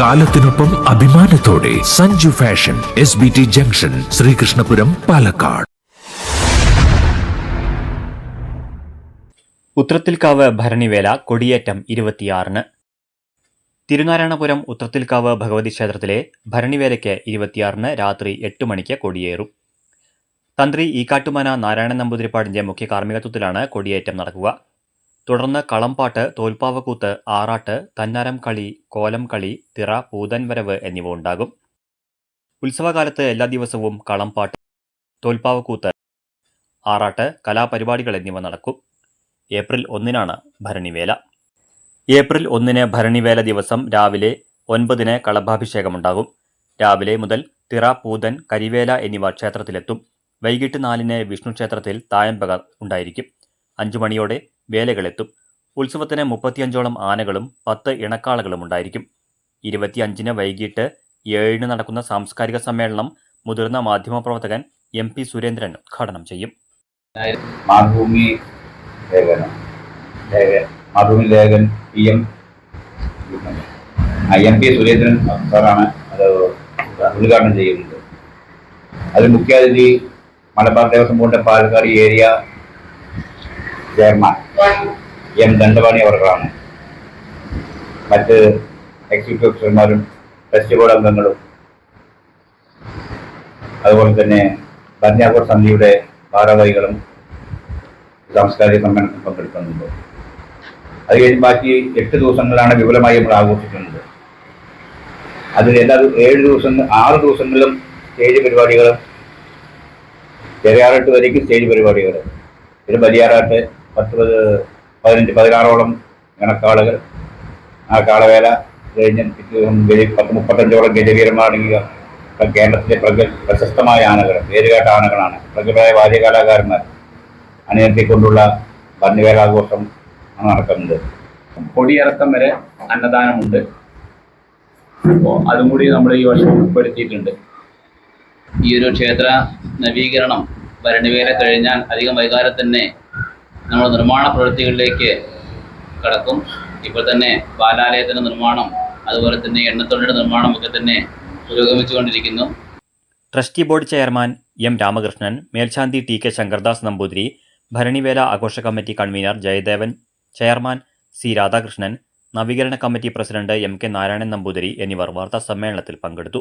കാലത്തിനൊപ്പം അഭിമാനത്തോടെ Sanju fashion S B T junction Sreekrishnapuram Palakkad. Uthrathilkavu Bharanivela കൊടിയേറ്റം ഇരുപത്തിയാറിന്. തിരുനാരായണപുരം ഉത്രത്തിൽക്കാവ് ഭഗവതി ക്ഷേത്രത്തിലെ ഭരണിവേലയ്ക്ക് ഇരുപത്തിയാറിന് രാത്രി എട്ട് മണിക്ക് കൊടിയേറും. തന്ത്രി ഈക്കാട്ടുമന നാരായണൻ നമ്പൂതിരിപ്പാടിന്റെ മുഖ്യ കാർമ്മികത്വത്തിലാണ് കൊടിയേറ്റം നടക്കുക. തുടർന്ന് കളംപാട്ട് തോൽപ്പാവക്കൂത്ത് ആറാട്ട് തന്നാരം കളി കോലം കളി തിറ പൂതൻ വരവ് എന്നിവ ഉണ്ടാകും. ഉത്സവകാലത്ത് എല്ലാ ദിവസവും കളംപാട്ട് തോൽപ്പാവക്കൂത്ത് ആറാട്ട് കലാപരിപാടികൾ എന്നിവ നടക്കും. ഏപ്രിൽ ഒന്നിനാണ് ഭരണിവേല. ഏപ്രിൽ ഒന്നിന് ഭരണിവേല ദിവസം രാവിലെ ഒൻപതിന് കളഭാഭിഷേകമുണ്ടാകും രാവിലെ മുതൽ തിറ പൂതൻ കരിവേല എന്നിവ ക്ഷേത്രത്തിലെത്തും. വൈകിട്ട് നാലിന് വിഷ്ണു ക്ഷേത്രത്തിൽ തായമ്പക ഉണ്ടായിരിക്കും. അഞ്ചു മണിയോടെ വേലകളെത്തും. ഉത്സവത്തിന് മുപ്പത്തിയഞ്ചോളം ആനകളും പത്ത് ഇണക്കാളകളും ഉണ്ടായിരിക്കും. ഇരുപത്തിയഞ്ചിന് വൈകിട്ട് ഏഴിന് നടക്കുന്ന സാംസ്കാരിക സമ്മേളനം മുതിർന്ന മാധ്യമപ്രവർത്തകൻ എം പി സുരേന്ദ്രൻ ഉദ്ഘാടനം ചെയ്യും. മാതൃഭൂമി ലേഖനം. Mathrubhumi ലേഖൻ P M M P Surendran സാറാണ് അത് ഉദ്ഘാടനം ചെയ്യുന്നത്. അതിൽ മുഖ്യാതിഥി മലബാർ ദേവസ്വം ബോർഡിന്റെ Palakkad area chairman M Dandapani അവർക്കാണ്. മറ്റ് എക്സിക്യൂട്ടീവ് ഓഫീസർമാരും ട്രസ്റ്റ് ബോർഡ് അംഗങ്ങളും. അതുപോലെ തന്നെ ഭരണാഘോഷ സമിതിയുടെ ഭാരവാഹികളും സാംസ്കാരിക സമ്മേളനത്തിൽ പങ്കെടുക്കുന്നുണ്ട്. അത് കഴിഞ്ഞ് ബാക്കി എട്ട് ദിവസങ്ങളാണ് വിപുലമായി നമ്മൾ ആഘോഷിക്കുന്നത്. അതിൽ എല്ലാ ഏഴ് ദിവസം ആറ് ദിവസങ്ങളിലും സ്റ്റേജ് പരിപാടികൾ ചെറിയാറാട്ട് വരയ്ക്ക് സ്റ്റേജ് പരിപാടികൾ പിന്നെ വലിയാറാട്ട് പത്ത് പത്- പതിനഞ്ച് പതിനാറോളം കണക്കാളുകൾ ആ കാളവേല കഴിഞ്ഞ് പത്ത് മുപ്പത്തഞ്ചോളം ഗജവീരന്മാരടങ്ങിയ കേരളത്തിലെ പ്രഗ പ്രശസ്തമായ ആനകൾ പേരുകേട്ട ആനകളാണ്. പ്രഗത്ഭരായ ബാല്യകലാകാരന്മാർ അണിനിർത്തിക്കൊണ്ടുള്ള ഭരണവേലാഘോഷം ആണ് നടക്കുന്നത്. കൊടിയിറക്കം വരെ അന്നദാനമുണ്ട്. അപ്പോൾ അതും കൂടി നമ്മൾ ഈ വർഷം ഉൾപ്പെടുത്തിയിട്ടുണ്ട്. ഈ ഒരു ക്ഷേത്ര നവീകരണം ഭരണവേല കഴിഞ്ഞാൽ അധികം വൈകാതെ തന്നെ നമ്മൾ നിർമ്മാണ പ്രവൃത്തികളിലേക്ക് കടക്കും. ഇപ്പോൾ തന്നെ ബാലാലയത്തിന്റെ നിർമ്മാണം അതുപോലെ തന്നെ എണ്ണത്തൊണ്ടിയുടെ നിർമ്മാണം ഒക്കെ തന്നെ പുരോഗമിച്ചുകൊണ്ടിരിക്കുന്നു. Trustee board chairman M Ramakrishnan മേൽശാന്തി ടി കെ ശങ്കർദാസ് നമ്പൂതിരി ഭരണിവേല ആഘോഷ committee convener Jayadevan chairman C Radhakrishnan നവീകരണ committee president M K Narayanan Namboothiri എന്നിവർ വാർത്താ സമ്മേളനത്തിൽ പങ്കെടുത്തു.